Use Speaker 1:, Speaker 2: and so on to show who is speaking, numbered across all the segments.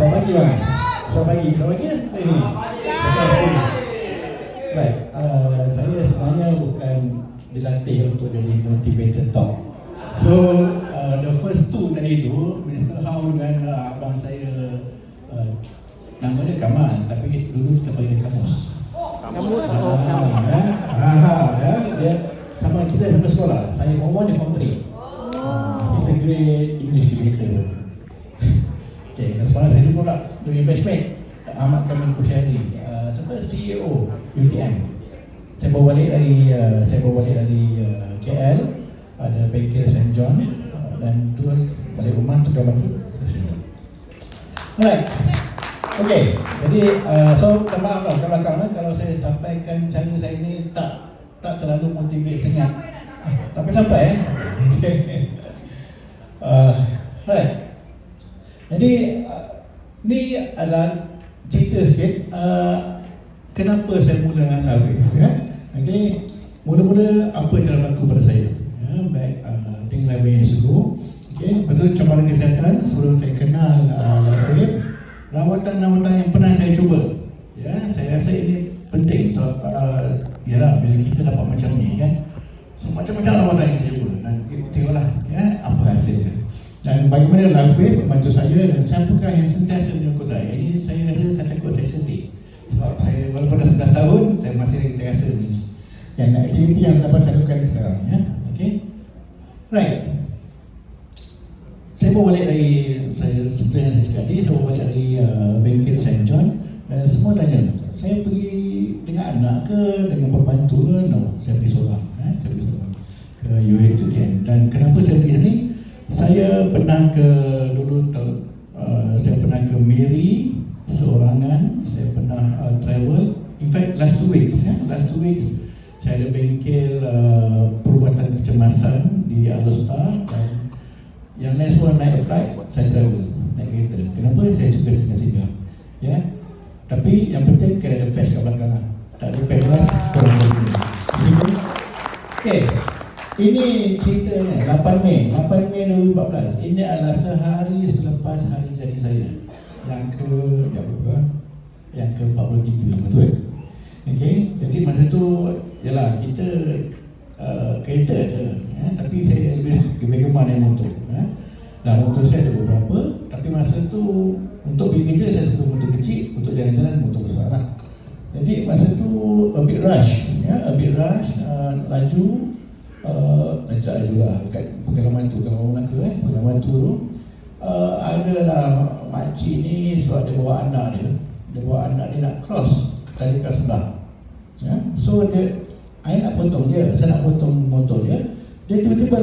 Speaker 1: Selamat pagi bang. Selamat pagi. Selamat pagi. Ini. Baik. Uh, saya sebenarnya bukan dilatih untuk jadi motivator talk. So uh, the first two tadi tu Mr. How dengan uh, abang saya uh, nama dia Kamal tapi dulu kita panggil dia Kamus.
Speaker 2: Kamus
Speaker 1: Ah,
Speaker 2: oh kamus.
Speaker 1: ya. Ah, ya. Dia sama kita sama sekolah. Saya form 1 dia form 3. He's a great English debater. Okay, dan sekarang saya pula dari batchmate Ahmad Kamil Kusyari uh, Siapa CEO UTM Saya bawa balik dari uh, Saya bawa balik dari uh, KL Ada bengkel St. John uh, Dan tu balik rumah tu gambar tu Alright Okay, jadi uh, so maaf lah belakang lah kalau saya sampaikan cara saya ni tak tak terlalu motivate sangat. Tapi sampai eh. uh, right. Jadi uh, ni adalah cerita sikit uh, kenapa saya mula dengan Lawif ya. Okay. Mula-mula apa yang telah berlaku pada saya. Ya, baik uh, tinggal 11 years ago. Okay. Lepas tu cabaran kesihatan sebelum saya kenal uh, Lawif rawatan-rawatan yang pernah saya cuba. Ya, saya rasa ini penting sebab uh, yalah bila kita dapat macam ni kan. So macam-macam rawatan yang kita cuba dan tengoklah ya. Dan bagaimana Lafif membantu saya dan siapakah yang sentiasa menyokong saya. Ini saya rasa saya takut saya sedih. Sebab saya walaupun dah 11 tahun saya masih lagi terasa begini. Dan aktiviti yang dapat saya lakukan sekarang ya. Okay. Right. Saya bawa balik dari saya seperti yang saya cakap tadi, saya bawa balik dari uh, bengkel St. John dan semua tanya, saya pergi dengan anak ke, dengan pembantu ke? No, saya pergi seorang. Eh? Saya pergi seorang ke UAE tu kan. Dan kenapa? Saya pernah ke dulu tahun uh, saya pernah ke Mary seorangan, saya pernah uh, travel. In fact, last two weeks, ya, last two weeks saya ada bengkel uh, perubatan kecemasan di Alostar dan yang lain semua naik flight, saya travel, naik kereta. Kenapa? Saya suka singgah-singgah. Ya. Tapi yang penting kena ada patch kat belakang lah. Tak ada patch lah. Okay. Ini ceritanya 8 Mei, 8 Mei 2014. Ini adalah sehari selepas hari jadi saya. Yang ke yang berapa? Yang ke 43 betul. Okey, jadi masa tu yalah kita uh, kereta ada ya, tapi saya lebih lebih gemar naik motor ya. Dan motor saya ada beberapa tapi masa tu untuk pergi kerja saya suka motor kecil, untuk jalan-jalan motor besar lah. Jadi masa tu a bit rush ya, a bit rush uh, laju uh, laju lah kat pengalaman tu kalau orang Melaka eh, pengalaman tu tu. Uh, ada lah makcik ni sebab dia bawa anak dia. Dia bawa anak dia nak cross tadi kat sebelah. Ya? so dia saya nak potong dia saya nak potong motor dia. Dia tiba-tiba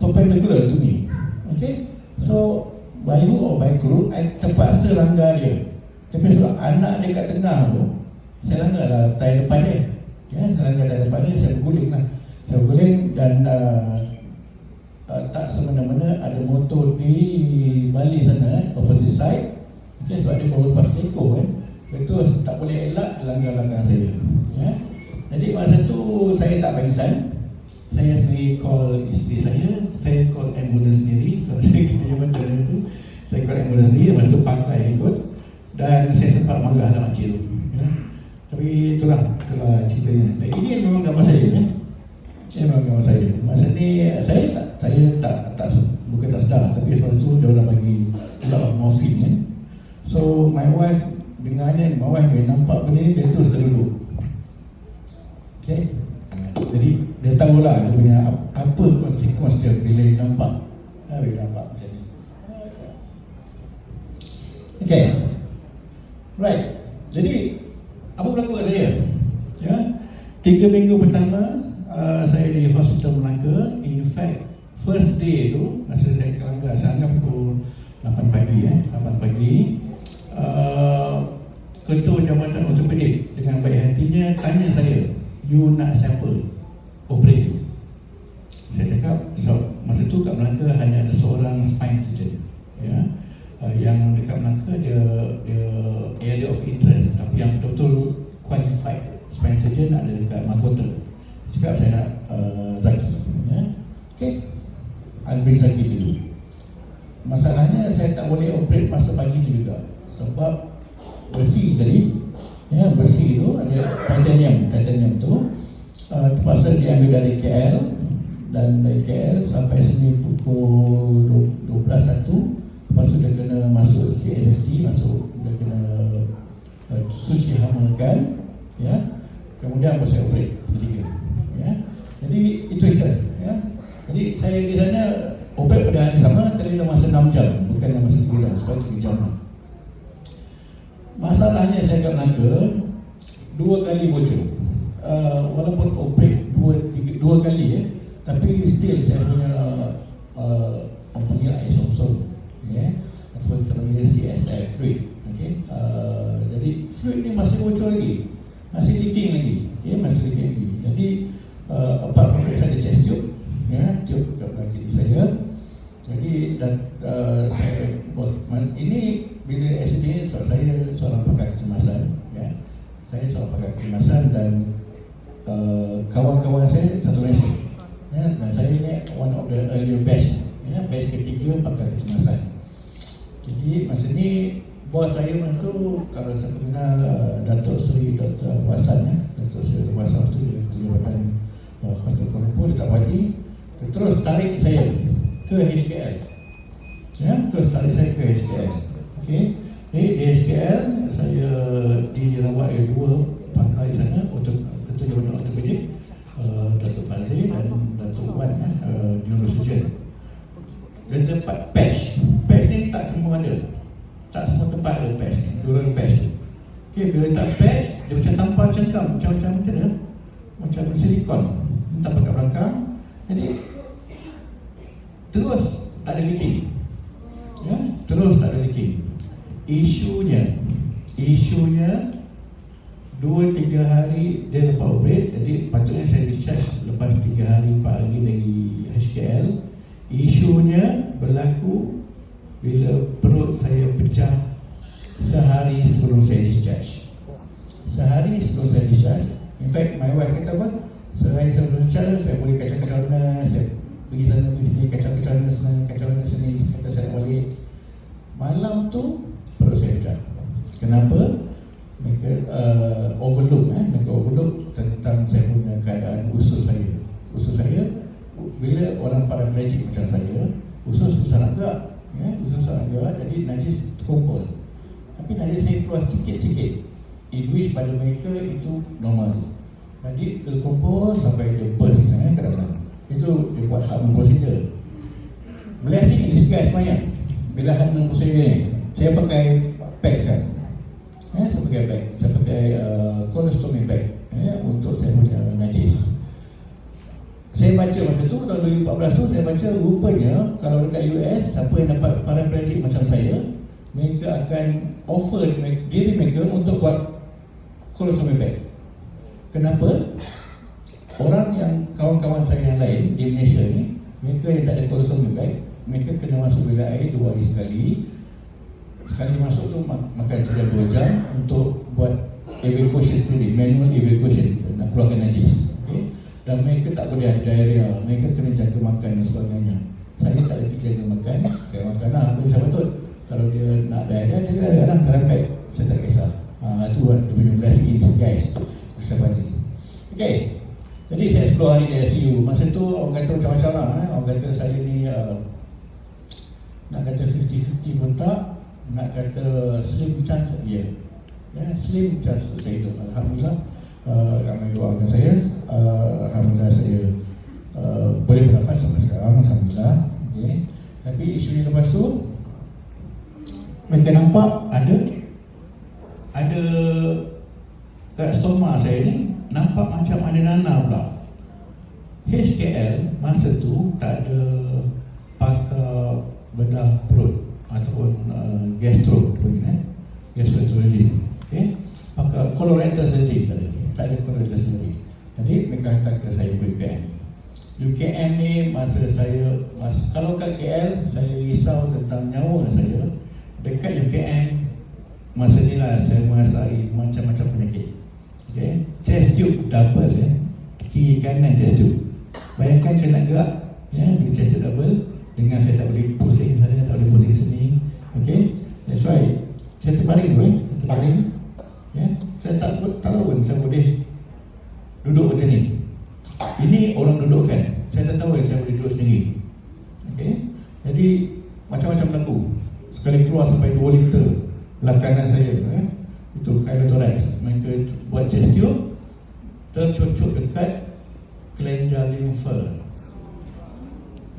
Speaker 1: perpendicular to me. Okay? So by hook or by crook I terpaksa langgar dia. Tapi sebab anak dia kat tengah tu saya langgar lah tayar depan dia. Ya, saya langgar tayar depan dia saya berguling lah berguling dan uh, uh, tak semena-mena ada motor di Bali sana eh, opposite side. Okay, sebab dia baru lepas teko kan. Itu tak boleh elak dia langgar belakang saya ya. jadi masa tu saya tak pingsan saya sendiri call isteri saya saya call ambulance sendiri. So saya kita yang betul itu saya call ambulance sendiri masa tu pakai ikut. Dan saya sempat marah lah makcik tu ya. tapi itulah itulah ceritanya. Dan ini memang gambar saya kan ini memang saya masa ni saya tak saya tak tak bukan tak sedar tapi sebab tu dia orang bagi lot of morphine kan so my wife dengarnya my wife bila nampak benda ni dia terus terduduk Okay. Jadi dia tahulah dia punya ap- apa konsekuensi dia bila dia nampak. Ha, bila nampak macam ni. Okay. Right. Jadi apa berlaku kat saya? Ya. Tiga minggu pertama uh, saya di hospital Melaka. In fact, first day tu masa saya kelanggar, saya anggap pukul 8 pagi eh, 8 pagi. Uh, Ketua Jabatan Ortopedik dengan baik hatinya tanya saya, you nak siapa operate you? Saya cakap, so, masa tu kat Melaka hanya ada seorang spine surgeon ya. Uh, yang dekat Melaka dia, dia area of interest tapi yang betul-betul qualified spine surgeon ada dekat Mahkota Cakap saya nak uh, Zaki ya. Okay bring Zaki dulu. Masalahnya saya tak boleh operate masa pagi sebab besi tadi ya besi tu ada titanium titanium tu uh, terpaksa diambil dari KL dan dari KL sampai sini pukul 12.1 lepas tu dia kena masuk CSST masuk dia kena uh, suci hamakan ya. Kemudian baru saya operate ketiga ya jadi itu kita ya jadi saya di sana operate pada hari sama tadi dalam masa 6 jam bukan dalam masa 3 jam sebab 3 jam lah. Masalahnya saya kat Melaka dua kali bocor uh, walaupun operate dua, tiga, dua kali ya tapi still saya punya uh, orang panggil ISO ya ataupun kita panggil CSI fluid okay? uh, jadi fluid ni masih bocor lagi masih leaking lagi okay? masih leaking lagi jadi uh, apart from saya ada chest tube ya, tube kat belakang kiri saya jadi dan uh, saya bos ini bila accident so, saya seorang pakar kecemasan ya saya seorang pakar kecemasan dan uh, kawan-kawan saya satu Malaysia ya, dan saya ni one of the earlier batch ya, batch ketiga pakar kecemasan jadi masa ni bos saya masa tu kalau saya kenal uh, Datuk Seri Dr. Wasan ya, Datuk Seri Dr. Wasan tu dia jabatan uh, Hospital Kuala Lumpur dekat Wadi terus tarik saya ke HKL ya, terus tarik saya ke HKL okay. Jadi di HKL saya dirawat oleh dua pakar di sana untuk ketua jabatan ortopedik uh, Datuk Fazil dan Datuk Wan ya, uh, neurosurgeon dan tempat patch patch ni tak semua ada tak semua tempat ada patch ni Dua patch tu Okay, bila tak patch Dia macam tampar cengkam Macam-macam macam mana Macam silikon Tampar kat belakang Jadi Terus Tak ada leaking ya? Terus tak ada leaking Isunya Isunya Dua tiga hari Dia lepas operate Jadi patutnya saya discharge Lepas tiga hari Empat hari dari HKL Isunya Berlaku Bila perut saya pecah Sehari sebelum saya discharge Sehari sebelum saya discharge In fact my wife kata apa Sehari sebelum discharge Saya boleh kacau-kacau nurse Saya pergi sana pergi sini Kacau-kacau nurse sana Kacau nurse sini Kata saya nak balik Malam tu? Perut saya pecah Kenapa? Mereka uh, overlook eh? Mereka overlook tentang saya punya keadaan usus saya. Usus saya Bila orang paraplegic macam saya Usus susah nak gerak ya? Usus susah nak gerak Jadi najis terkumpul. Tapi najis saya keluar sikit-sikit. In which pada mereka itu normal. Jadi terkumpul sampai dia burst eh, ke dalam Itu dia buat hak procedure. Blessing in disguise semuanya Bila hak procedure ni Saya pakai pack saya Eh, saya pakai bag, saya pakai uh, colostomy bag eh, untuk saya punya najis. Saya baca masa tu tahun 2014 tu saya baca rupanya kalau dekat US siapa yang dapat paraplegic macam saya mereka akan offer diri mereka untuk buat colostomy bag. Kenapa? Orang yang kawan-kawan saya yang lain di Malaysia ni mereka yang tak ada colostomy bag mereka kena masuk bilik air dua hari sekali sekali masuk tu makan saja 2 jam untuk buat evacuation sendiri, manual evacuation nak keluarkan najis. Okay? Dan mereka tak boleh ada diarrhea, mereka kena jaga makan dan sebagainya. Saya tak ada jaga makan, saya makan lah, apa saya betul. Kalau dia nak diarrhea, dia kena ada lah dalam bag. Saya tak kisah. Ha, itu kan dia punya blessing guys. Saya ni. Okay. Jadi saya 10 hari di ICU. Masa tu orang kata macam-macam lah. Eh? Orang kata saya ni uh, nak kata 50-50 pun tak nak kata slim chance dia. Ya slim chance untuk saya hidup. Alhamdulillah uh, ramai doakan saya. Uh, alhamdulillah saya uh, boleh bernafas sampai sekarang alhamdulillah. Okay. tapi isu yang lepas tu mereka nampak ada ada kat stoma saya ni nampak macam ada nanah pula. HKL masa tu tak ada pakar bedah perut ataupun uh, gastro begini eh? Gastroenterology. Okey maka colorectal sendiri tadi tak ada colorectal sendiri jadi mereka hantar ke saya ke UKM UKM ni masa saya masa, kalau kat KL saya risau tentang nyawa saya. Dekat UKM masa ni lah saya merasai macam-macam penyakit. Okey chest tube double eh? Kiri kanan chest tube. Bayangkan saya nak gerak ya? Bila chest tube double dengan saya tak boleh pusing sana tak boleh okay that's why Saya terbaring tu eh, terbaring. Ya, saya tak tak tahu pun saya boleh duduk macam ni. Ini orang dudukkan. Saya tak tahu saya boleh duduk sendiri. Okey. Jadi macam-macam berlaku. Sekali keluar sampai 2 liter belakangan saya eh. Itu kylotorax. Mereka buat chest tube tercucuk dekat kelenjar limfa.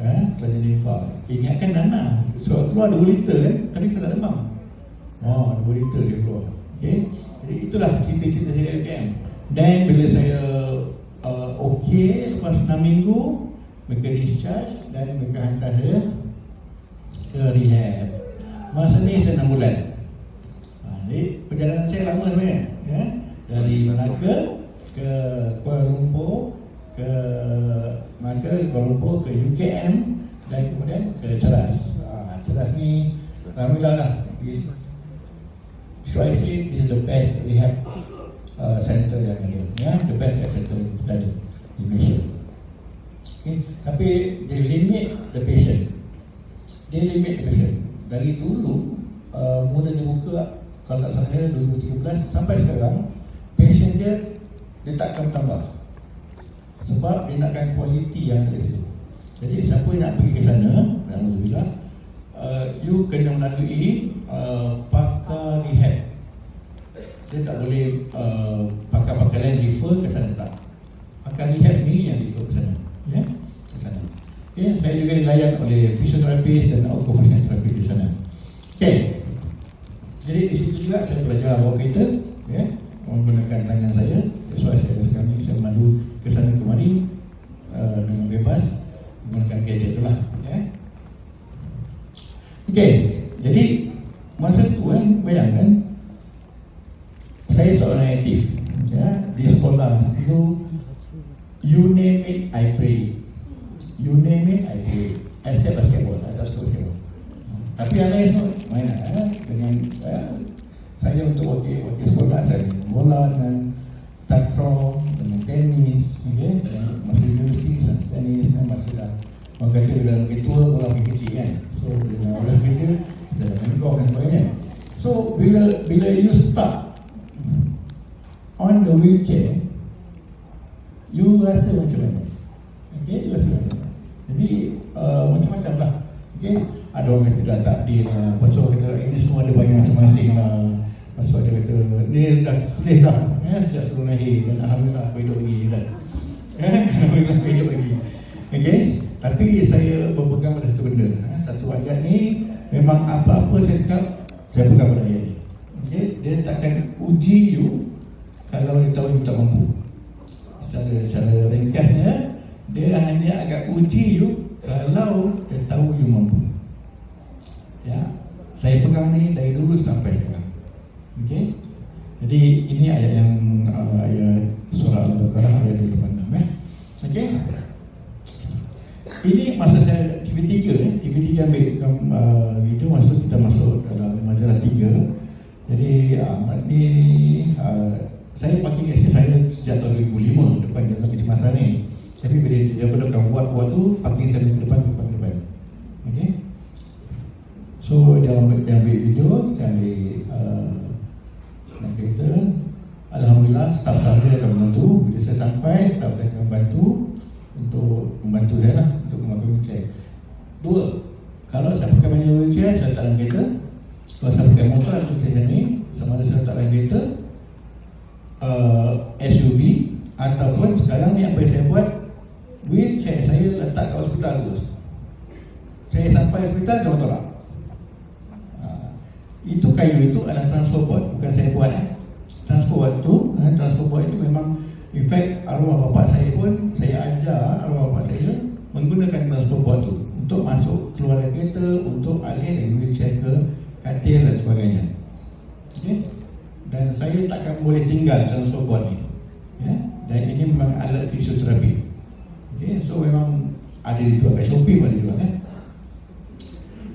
Speaker 1: Eh, kelenjar limfa. Ingatkan Nana. So keluar 2 liter kan, tapi saya tak demam. Oh, 2 liter dia keluar. Okey. Jadi itulah cerita-cerita saya UKM. Dan bila saya uh, okey lepas 6 minggu mereka discharge dan mereka hantar saya ke rehab. Masa ni saya 6 bulan. Ha, jadi perjalanan saya lama sebenarnya. Ya? Dari Melaka ke Kuala Lumpur ke Melaka, Kuala Lumpur ke UKM dan kemudian ke Ceras. Ha, Ceras ni Alhamdulillah lah. Should I say this is the best rehab uh, center yang ada. Ya, the best rehab center kita ada di Malaysia. Okay. Tapi they limit the patient. They limit the patient. Dari dulu, uh, mula dibuka kalau tak salah saya 2013 sampai sekarang, patient dia dia takkan tambah. Sebab dia nakkan kualiti yang ada itu. Jadi siapa yang nak pergi ke sana, Alhamdulillah, uh, you kena melalui uh, pakar rehab. Dia tak boleh uh, pakar-pakar lain refer ke sana tak. Pakar rehab ni yang refer ke sana ya di sana. Okay, saya juga dilayan oleh fisioterapis dan occupational therapist di sana. Okay. Jadi di situ juga saya belajar bawa kereta, ya, menggunakan tangan saya. Sesuai saya mandu ke sana kemari uh, dengan bebas menggunakan gadget itulah, ya. Okay, jadi masa itu kan bayangkan saya seorang aktif, ya, di sekolah itu You name it, I play. You name it, I play. Except basketball, I just basketball. Tapi yang lain tu main eh? dengan eh? saya untuk wakil wakil sekolah saya bola dengan takraw dengan tenis, okay? masih universiti tenis kan masih dah orang kata bila lebih tua orang lebih kecil kan. So bila orang dah main golf dan sebagainya. So bila bila you start on the wheelchair you rasa macam mana? Okay, you rasa macam mana? Jadi, uh, macam-macam lah. Okay, ada orang kata dah takdir lah. Lepas tu kata, ini semua ada bagi masing-masing lah. Tu ada kata, ni dah tulis dah. Ya, sejak sebelum lahir. Dan Alhamdulillah, aku hidup lagi. Dan, Alhamdulillah, aku hidup lagi. Okay, tapi saya berpegang pada satu benda. Satu ayat ni, memang apa-apa saya cakap, saya pegang pada ayat ni. Okay, dia takkan uji you kalau dia tahu you tak mampu secara secara ringkasnya dia hanya agak uji you kalau dia tahu you mampu. Ya, saya pegang ni dari dulu sampai sekarang. Okey. Jadi ini ayat yang uh, ayat surah Al-Baqarah ayat 26 eh. Okey. Ini masa saya TV3 eh. TV3 ambil uh, video masa kita masuk dalam majalah 3. Jadi ni uh, saya pakai kasih saya sejak tahun 2005 depan jalan kecemasan ni. Tapi bila dia developkan buat-buat tu pakai saya ke depan ok so dia ambil, dia ambil video saya ambil uh, nak kereta Alhamdulillah staff saya akan membantu bila saya sampai staff saya akan membantu untuk membantu saya lah untuk memakai wheelchair dua kalau saya pakai manual wheelchair saya tak dalam kereta kalau saya pakai motor atau saya ni sama ada saya tak dalam kereta uh, SUV ataupun sekarang ni apa yang saya buat wheelchair saya letak kat hospital terus saya sampai hospital dia tolak uh, itu kayu itu adalah transfer board bukan saya buat eh. transfer board tu eh, transfer board itu memang in fact arwah bapak saya pun saya ajar arwah bapak saya menggunakan transfer board tu untuk masuk keluar dari kereta untuk alih dari wheelchair ke katil dan sebagainya okay? dan saya takkan boleh tinggal dalam sebuah ni ya? dan ini memang alat fisioterapi okay? so memang ada dijual kat Shopee pun dijual kan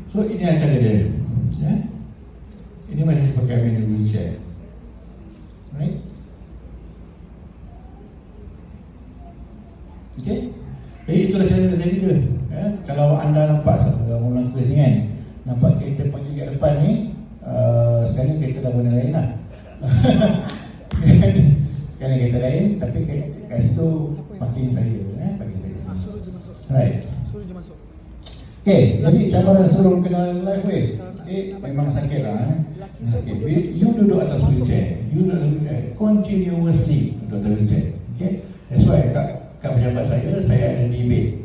Speaker 1: so ini acara dia ya? Pakai menu wheelchair right Okay? Jadi itulah cara saya cerita ya? Kalau anda nampak Orang kuis ni kan Nampak kereta pagi kat depan ni uh, Sekarang kereta dah benda lain lah Sekarang kita lain Tapi kat, kat situ Makin saya eh? Makin saya Right Okay, jadi cabaran suruh kenal live wave Okay, memang sakit lah eh? Okay, you duduk atas wheelchair You duduk atas wheelchair Continuously duduk atas wheelchair Okay, that's why kat, kat pejabat saya Saya ada debate.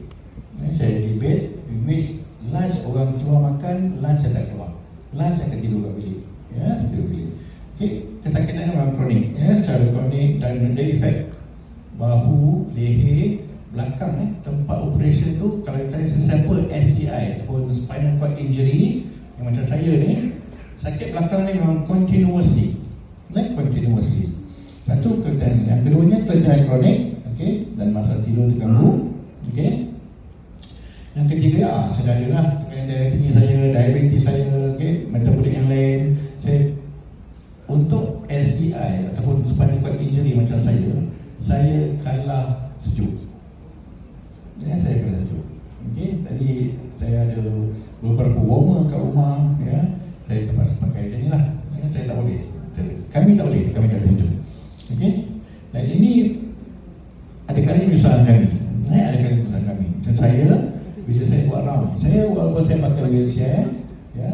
Speaker 1: Eh, Saya ada debate In which lunch orang keluar makan Lunch saya tak keluar. Lunch saya akan tidur kat bilik. Ya, saya tidur bilik. Okay, kesakitan memang kronik. Ya, Secara kronik dan ada efek Bahu, leher, belakang eh, tempat operation tu kalau kita sesiapa SCI ataupun spinal cord injury yang macam saya ni sakit belakang ni memang continuously. Eh, continuously. Satu keletihan. Yang keduanya keletihan kronik okay, dan masalah tidur terganggu okay. yang ketiga ah, saya dah ada lah daya tinggi saya, diabetes saya okay, metabolik yang lain. Saya untuk SCI ataupun spinal cord injury macam saya saya kalah sejuk Ya, saya kena sejuk. Okey, tadi saya ada beberapa warmer kat rumah, ya. Saya terpaksa pakai macam inilah. Ya, saya tak boleh. Kami tak boleh, kami tak boleh sejuk. Okey. Dan ini ada kali menyusahkan kami. Eh, ada kali menyusahkan kami. Dan saya bila saya buat round, saya walaupun saya pakai wheelchair, ya,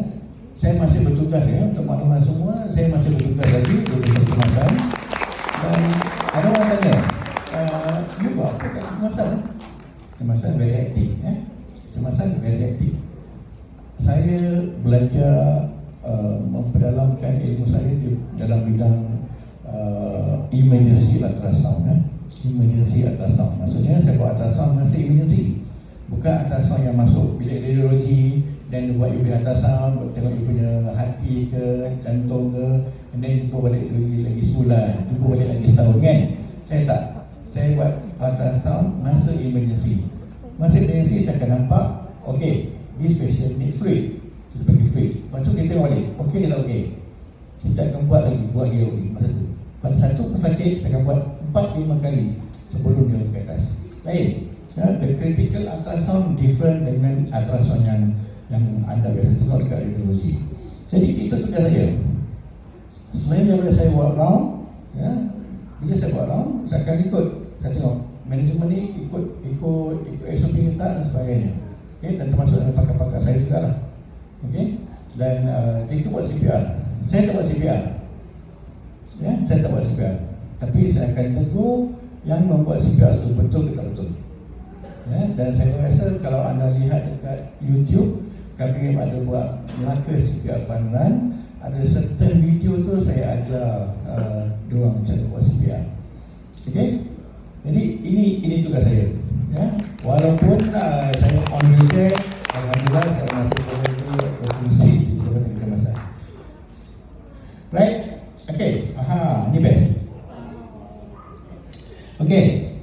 Speaker 1: saya masih bertugas ya untuk maklumat semua, saya masih bertugas lagi untuk kemasan. Dan ada orang tanya, uh, you buat apa kat kemasan? Kemasan very active eh? Kemasan very active Saya belajar uh, Memperdalamkan ilmu saya di Dalam bidang uh, Emergency ultrasound eh? Emergency ultrasound Maksudnya saya buat ultrasound masih emergency Bukan ultrasound yang masuk bilik radiologi Dan buat ibu ultrasound Tengok ibu punya hati ke Jantung ke And then jumpa balik lagi, lagi sebulan Jumpa balik lagi setahun kan Saya tak saya buat ultrasound masa emergency. Masa emergency saya akan nampak, okay, this patient need fluid. Kita bagi fluid. Lepas tu kita tengok balik, okay tak okay? Kita akan buat lagi, buat lagi lagi masa tu. Pada satu pesakit, kita akan buat 4-5 kali sebelum dia ke atas. Lain. Ya, the critical ultrasound different dengan ultrasound yang yang anda biasa tengok dekat radiologi. Jadi itu tugas saya. Selain daripada saya buat round, ya, bila saya buat round, saya akan ikut Saya tengok manajemen ni ikut ikut, ikut SOP kita dan sebagainya okay? Dan termasuk dengan pakar-pakar saya juga lah okay? Dan uh, jika buat CPR Saya tak buat CPR ya? Saya tak buat CPR Tapi saya akan tegur yang membuat CPR itu betul ke tak betul ya? Dan saya rasa kalau anda lihat dekat YouTube Kami ada buat Melaka CPR Fun Run ada certain video tu saya ajar uh, macam buat CPR. Okey. Jadi ini ini tugas saya. Ya. Walaupun uh, saya on wheelchair, alhamdulillah saya masih boleh berfungsi di jabatan kecemasan. Right? Okey. Aha, ni best. Okey.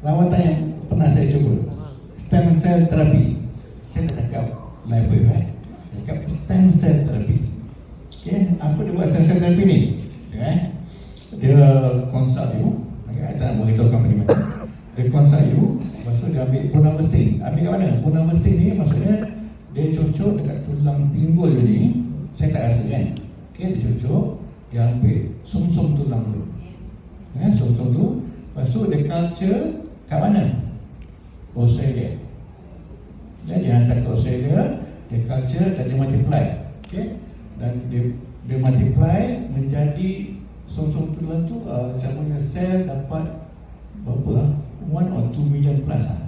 Speaker 1: Rawatan yang pernah saya cuba. Stem cell therapy. Saya tak cakap live wave eh. Saya cakap stem cell therapy. Okay, apa dia buat stem cell therapy ni? Okay. Dia consult you. Okay, saya tak nak beritahu company mana. Dia consult you. Lepas tu dia ambil bonavestin. Ambil kat mana? Bonavestin ni maksudnya dia cocok dekat tulang pinggul ni. Saya tak rasa kan. Okay, dia cocok. Dia ambil sum-sum tulang tu. Okay, sum-sum tu. Lepas tu dia culture kat mana? Australia. Dan dia hantar ke Australia. Dia culture dan dia multiply. Okay? Dan dia, dia multiply menjadi sum-sum tulang tu uh, saya punya sel dapat berapa lah one or two million plus lah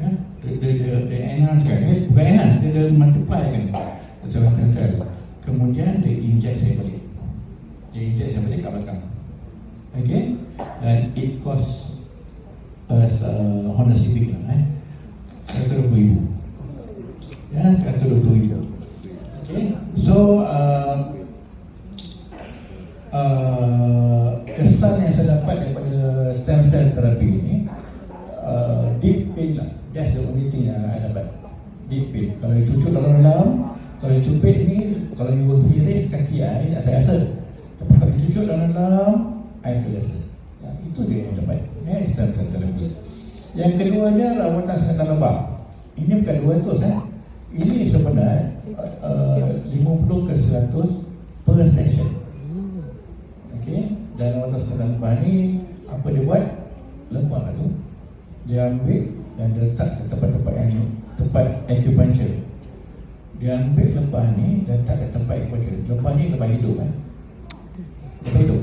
Speaker 1: ya? Dia dia dia, dia enhance kan? Eh, bukan enhance dia, dia multiply kan? Sel sel sel. Kemudian dia inject saya balik. Dia inject saya balik kat belakang. Okay dan it cost us uh, Honda Civic lah eh 120 ribu ya 120 ribu Okay. So uh, uh, kesan yang saya dapat daripada stem cell therapy ini uh, deep pain lah. That's the only thing yang saya dapat. Deep pain. Kalau you cucuk dalam dalam, kalau you cupit ni, kalau you hiris kaki saya, tak rasa. Tapi kalau you cucuk dalam dalam, saya tak rasa. Ya, itu dia yang dapat. Ya, stem cell therapy. Yang keduanya rawatan sekatan lebah. Ini bukan dua tos eh. Ini sebenarnya uh, 50 ke 100 per session. Sedang lebah ni apa dia buat? Lebah tu dia ambil dan dia letak ke tempat-tempat yang tempat acupuncture. Dia ambil lebah ni dan letak ke tempat acupuncture. Lebah ni lebah hidup eh. Lebah hidup.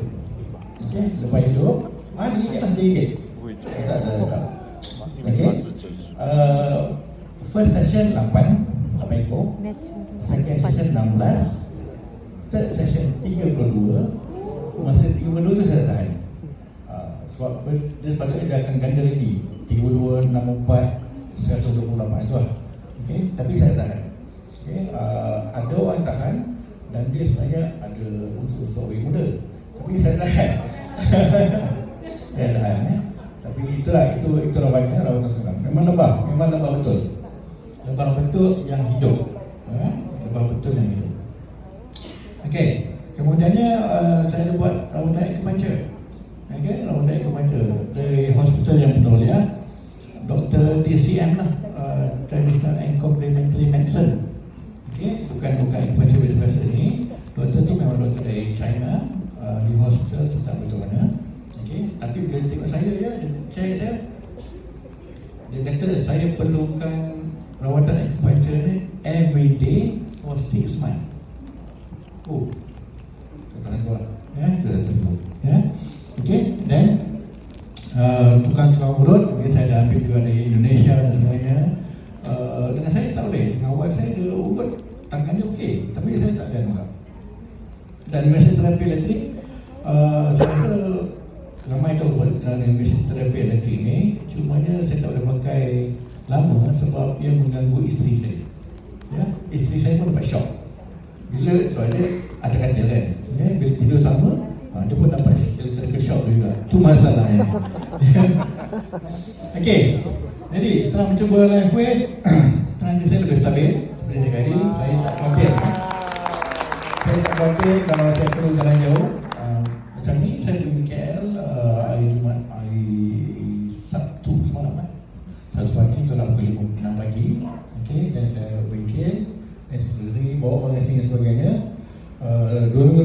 Speaker 1: Okey? Lebah hidup ah ni dia lah dia. Gigit tak tak tak okey uh, first session 8 8 ekor. Second session 16 third session 32 masa 32 tu saya tak tahan. Uh, sebab ber- dia sepatutnya dia akan ganda lagi. 32, 64, 128 tu lah okay? tapi saya tahan. Okay? uh, ada orang tahan dan dia sebenarnya ada unsur-unsur orang muda. Tapi saya tahan saya tahan eh? tapi itulah itu itu rawatnya rawatan sekarang memang lebah memang lebah betul lebah betul yang hidup eh? lebah betul yang hidup Okey, kemudiannya uh, saya ada buat rawatan acupuncture. Okey, rawatan acupuncture di hospital yang betul ya. Dr. TCM lah, uh, Traditional and Complementary Medicine. Okey, bukan bukan acupuncture biasa-biasa ni. Doktor tu memang doktor dari China uh, di hospital serta betul mana. Okey, tapi bila tengok saya ya, dia check dia. Dia kata saya perlukan rawatan acupuncture ni every day for 6 months. Oh, tak tahu lah. Ya, itu dah tersebut. Ya, okey. Dan uh, tukang-tukang urut, okay, saya dah ambil juga dari Indonesia dan sebagainya. Uh, dengan saya tak boleh. Dengan wife saya dia urut tangan dia okey, tapi saya tak ada nak. Dan mesin terapi elektrik, uh, saya rasa ramai tahu pun kerana mesin terapi elektrik ni, cumanya saya tak boleh pakai lama sebab ia mengganggu isteri saya. Ya, isteri saya pun dapat shock. Bila sebab dia ada katil kan ya, Bila tidur sama ha, Dia pun dapat electrical shock juga. Itu masalahnya Okey. Jadi setelah mencuba live wave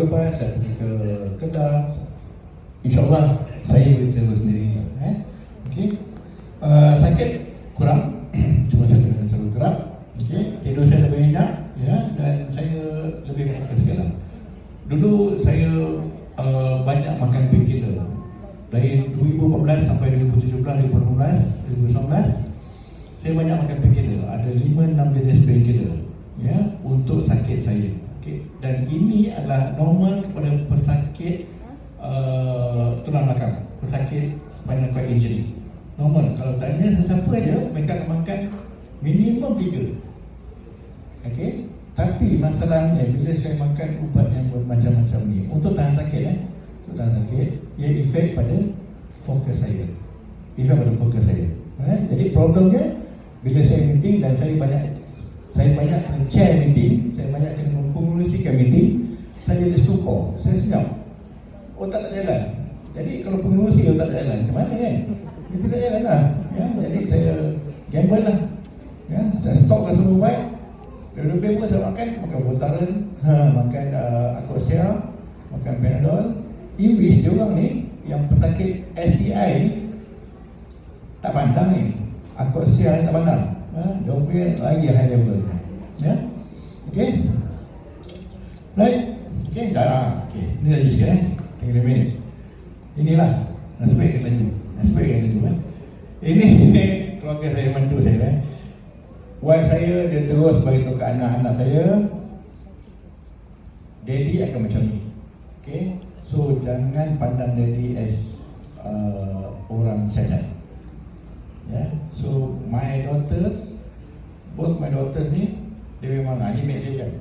Speaker 1: Lepas saya pergi ke Kedah. InsyaAllah saya boleh travel sendiri eh? okay. uh, Sakit kurang Cuma saya kena selalu kerap okay. Tidur saya lebih nyenyak ya? Dan saya lebih fokus sekarang Dulu saya uh, banyak makan painkiller Dari 2014 sampai 2017, 2018, 2019 Saya banyak makan painkiller Ada 5-6 jenis painkiller ya, Untuk sakit saya okay. dan ini adalah normal kepada pesakit uh, tulang belakang, pesakit spinal cord injury. Normal. Kalau tanya sesiapa aja, mereka akan makan minimum tiga. Okey. Tapi masalahnya bila saya makan ubat yang bermacam-macam ni untuk tahan sakit eh, untuk tahan sakit, ia efek pada fokus saya. Efek pada fokus saya. Eh? Jadi problemnya bila saya meeting dan saya banyak saya banyak chair meeting, saya banyak kena mempengurusikan meeting, saya jadi stupor, saya senyap. Otak tak jalan. Jadi kalau pengurusi otak tak jalan, macam mana kan? Itu tak jalan lah. Ya? Jadi saya gamble lah. Ya? Saya stopkan semua ubat. Dan lebih pun saya makan, makan Voltaren, ha, makan uh, Akosia, makan Panadol. Which dia orang ni, yang pesakit SCI tak pandang ni. Akosia ni tak pandang. Ha? Dia lagi high level. Ya? Okay? Right? Okay, dah lah. Okay, ni lagi sikit eh. Tinggal 5 minit. Inilah. Nasib baik laju. Nasib baik laju eh. Ini keluarga saya mantu saya eh. Wife saya dia terus bagi tahu ke anak-anak saya Daddy akan macam ni. Okay? So jangan pandang Daddy as uh, orang cacat. Yeah. So my daughters, both my daughters ni, dia memang ah, mak saya kan.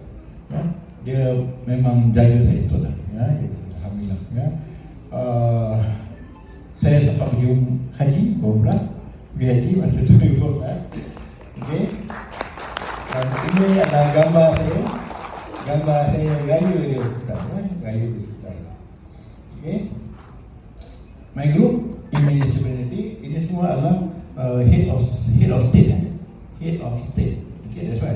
Speaker 1: Ya. Dia memang jaga saya betul lah. Ya. Alhamdulillah. Ya. Uh, saya sempat pergi um, haji, ke umrah, pergi haji masa 2012. Okay. Dan ini adalah gambar saya. Gambar saya raya di hospital. Ya. Raya di hospital. Okay. My group, Indonesia Fraternity, ini semua adalah uh, head of head of state eh? head of state okay that's why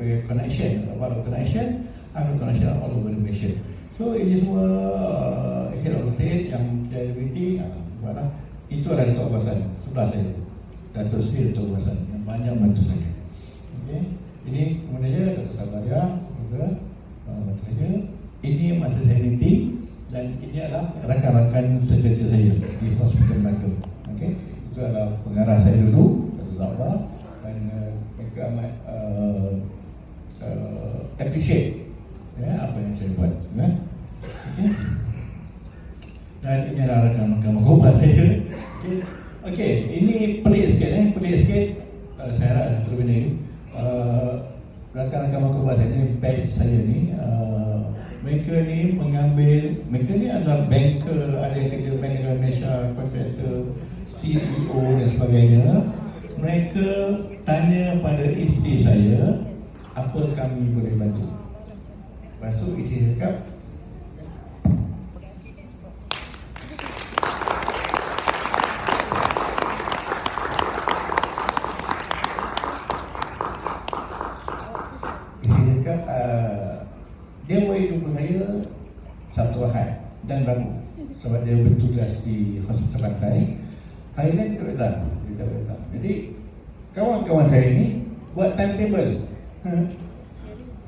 Speaker 1: we connection about the connection I'm a connection all over the nation so ini semua uh, head of state yang credibility uh, mana itu adalah Datuk Abasan sebelah saya Datuk Sri Datuk Abasan yang banyak bantu saya. Okay. ini kemudiannya Datuk Sabaria juga uh, bantu saya. Ini masa saya meeting dan ini adalah rakan-rakan sekretari saya di Hospital Melaka. Okay. itu adalah pengarah saya dulu Datuk Zafar dan uh, mereka amat uh, uh, appreciate saya buat ya. Okay. Dan ini adalah rakan-rakan mahkamah saya Okay, okay. ini pelik sikit eh, pelik sikit uh, saya harap saya terlebih ni uh, rakan-rakan mahkamah saya ni batch saya ni uh, mereka ni mengambil mereka ni adalah banker ada yang kerja Bank Negara Malaysia kontraktor CEO dan sebagainya mereka tanya pada isteri saya apa kami boleh bantu tu isteri cakap isteri cakap uh, dia boleh jumpa saya Sabtu Ahad dan Rabu. Sebab dia bertugas di hospital pantai. Hari ni dia datang dia datang. Jadi kawan-kawan saya ni buat timetable.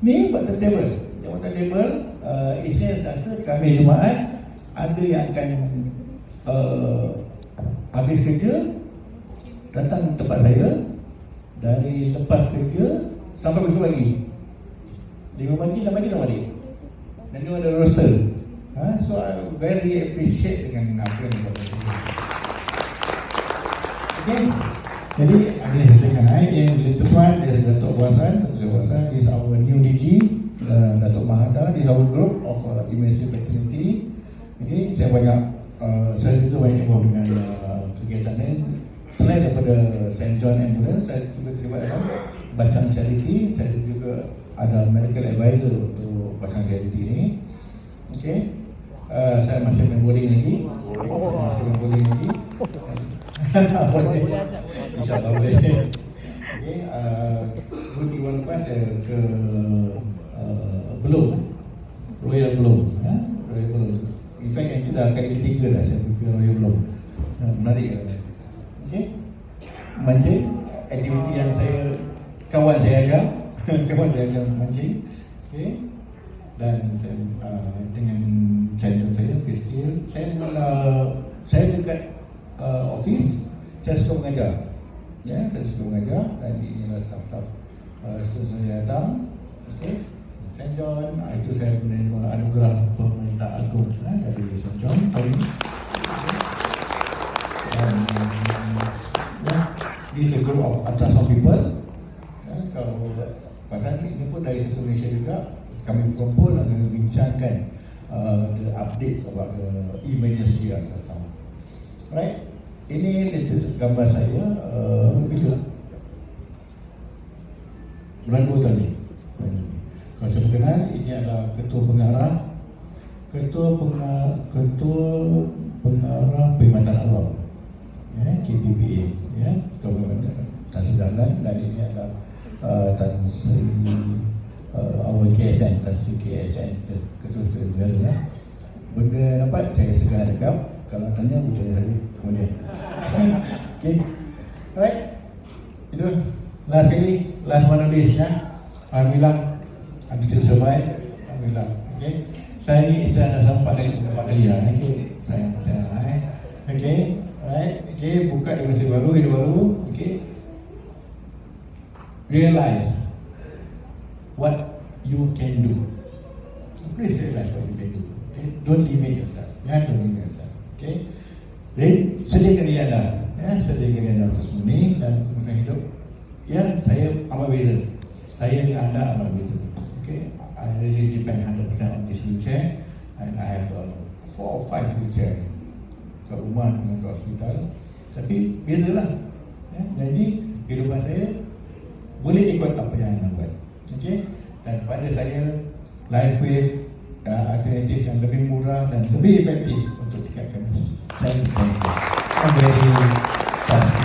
Speaker 1: Ni buat timetable dia timetable uh, Isnin Selasa kami Jumaat ada yang akan uh, habis kerja datang tempat saya dari lepas kerja sampai besok lagi lima pagi enam pagi dah balik dan dia ada roster ha? so I very appreciate dengan apa yang dia Okay. Jadi ada yang saya cakap yang latest one dari Datuk Buasan, Datuk Buasan is our new DG uh, Datuk Mahada di our group of uh, emergency fraternity. Okay, saya banyak uh, saya juga banyak involved dengan uh, kegiatan lain selain daripada St. John Ambulance, saya juga terlibat dalam bacaan charity, saya juga ada medical advisor untuk bacaan charity ini. Okay. Uh, saya masih main bowling lagi. Saya masih main bowling lagi. boleh. InsyaAllah boleh. Okay, uh, dua tiga bulan lepas saya ke Belum Royal Belum ya? Royal Belum In fact yang itu dah kali ketiga dah saya pergi Royal Belum uh, Menarik kan Okay Mancing Aktiviti yang saya Kawan saya ajar. Kawan saya ajar mancing. Okay dan saya uh, dengan channel saya Kristil saya dengan uh, saya dekat uh, office saya suka mengajar. Ya saya suka mengajar. Dan inilah staff-staff uh, student saya datang. Okey St. John. Uh, itu saya menerima anugerah pemerintah agung uh, dari St. John tahun ini. Dan ya this is a group of ultrasound people. Ya, kalau pasal ini pun dari satu Malaysia juga. Kami berkumpul dan membincangkan uh, the updates about the emergency ultrasound right ini latest gambar saya uh, bila? Bulan 2 tadi kalau saya kenal adalah ketua pengarah ketua pengarah ketua pengarah perkhidmatan awam ya KPPA ya ketua tasik jalan dan ini adalah uh, Tan Sri uh, our KSN Tan Sri KSN ketua ketua negara ya. Benda dapat saya segera dekap kalau tanya boleh saya kemudian. Okay. Alright. Itu last kali last one of this ya. Alhamdulillah I'm still survive Alhamdulillah. Okay. Saya ni istirahat dah sampai kali bukan empat kali lah. Okay saya saya lah eh. Okay alright. Okay buka di masa baru hidup baru. Okay realize what you can do. Please realize what you can do. Okay. Don't limit yourself. Ya don't limit yourself. Okay. Then sediakan diri anda. Ya sediakan diri anda untuk semua ni dan kemudian hidup. Ya saya amat beza. Saya dengan anda amat beza I really depend 100% on this wheelchair. And I have a four or five wheelchair ke rumah dengan ke hospital. Tapi bezalah. Ya jadi kehidupan saya boleh ikut apa yang anda buat. Okay dan pada saya life wave uh, alternatif yang lebih murah dan lebih efektif untuk tingkatkan sales dan